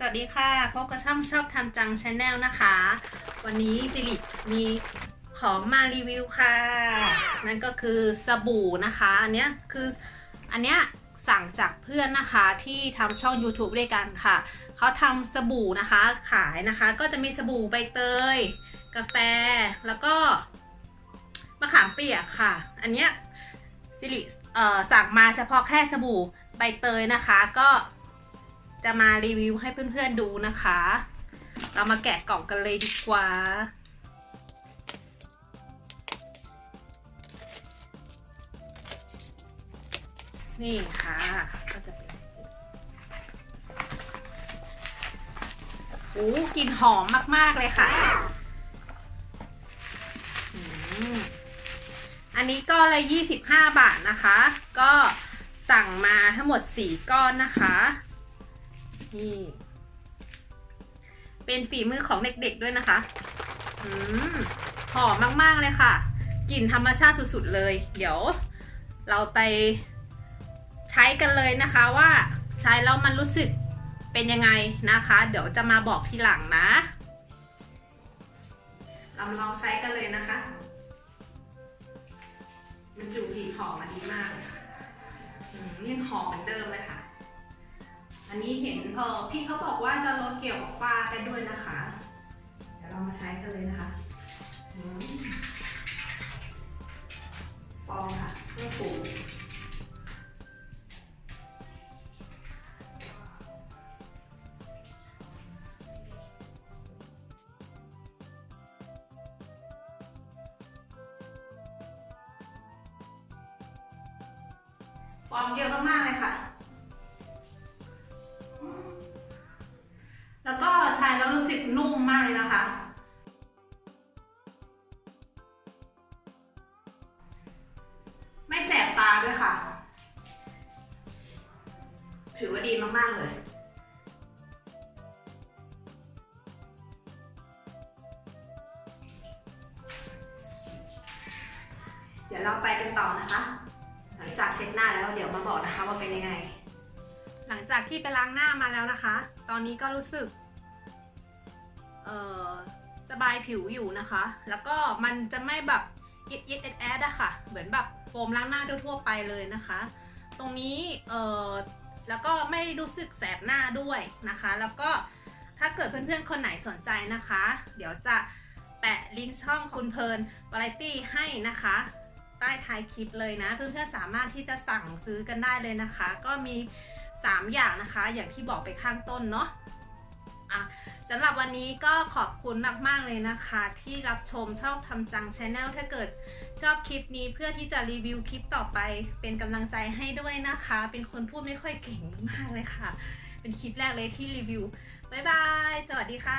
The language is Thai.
สวัสดีค่ะพบกับช่องชอบทำจังชาแนลนะคะ วันนี้สิริมีของมารีวิวค่ะ นั่นก็คือสบู่นะคะ อันเนี้ยคืออันเนี้ยสั่งจากเพื่อนนะคะที่ทำช่อง YouTube ด้วยกันค่ะ เขาทำสบู่นะคะขายนะคะ ก็จะมีสบู่ใบเตย กาแฟแล้วก็มะขามเปียกค่ะ อันเนี้ยสิริสั่งมาเฉพาะแค่สบู่ใบเตยนะคะ ก็ จะมารีวิวให้เพื่อนๆดูนะคะ เรามาแกะกล่องกันเลยดีกว่านี่ค่ะ ก็จะเป็นโอ้กลิ่นหอมมาก ๆ เลยค่ะ อันนี้ก็เลย 25 บาทนะคะ ก็สั่งมาทั้งหมด 4 ก้อนนะคะ นี่ เป็นฝีมือของเด็กๆด้วยนะคะ อืมหอมมากๆเลยค่ะ กลิ่นธรรมชาติสุดๆเลย เดี๋ยวเราไปใช้กันเลยนะคะว่าใช้แล้วมันรู้สึกเป็นยังไงนะคะ เดี๋ยวจะมาบอกทีหลังนะ เรามาลองใช้กันเลยนะคะ มันจูกลิ่นหอมอันนี้มากเลยค่ะอืมยังหอมเหมือนเดิมเลยค่ะ อันนี้เห็นเออพี่เขาบอกว่าจะลดเกี่ยวกับฝ้าได้ด้วยนะคะ เดี๋ยวเรามาใช้กันเลยนะคะอืมฟองค่ะเพื่อปูฟองเยอะมากๆเลยค่ะ แล้วก็ใช้แล้วรู้สึกนุ่มมากเลยนะคะ ไม่แสบตาด้วยค่ะ ถือว่าดีมากๆเลยเดี๋ยวเราไปกันต่อนะคะ หลังจากเช็ดหน้าแล้วเดี๋ยวมาบอกนะคะว่าเป็นยังไง หลังจากที่ไปล้างหน้ามาแล้วนะคะ ตอนนี้ก็รู้สึกเออสบายผิวอยู่นะคะ แล้วก็มันจะไม่แบบยิดยิดแอดแอดอะค่ะ เหมือนแบบโฟมล้างหน้าทั่วๆไปเลยนะคะ ตรงนี้เออแล้วก็ไม่รู้สึกแสบหน้าด้วยนะคะ แล้วก็ถ้าเกิดเพื่อนๆ คนไหนสนใจนะคะ เดี๋ยวจะแปะลิงก์ช่องคุณเพลินวาไรตี้ให้นะคะ ใต้ท้ายคลิปเลยนะ เพื่อนๆ สามารถที่จะสั่งซื้อกันได้เลยนะคะ ก็มี 3 อย่างนะคะ อย่างที่บอกไปข้างต้นเนาะอะสำหรับวันนี้ก็ขอบคุณมาก ๆ เลยนะคะ ที่รับชมชอบทำจังช n แนลถ้าเกิดชอบคลิปนี้เพื่อที่จะรีวิวคลิปต่อไป เป็นกำลังใจให้ด้วยนะคะ เป็นคนพูดไม่ค่อยเก่งมากเลยค่ะ เป็นคลิปแรกเลยที่รีวิว บ๊ายบาย สวัสดีค่ะ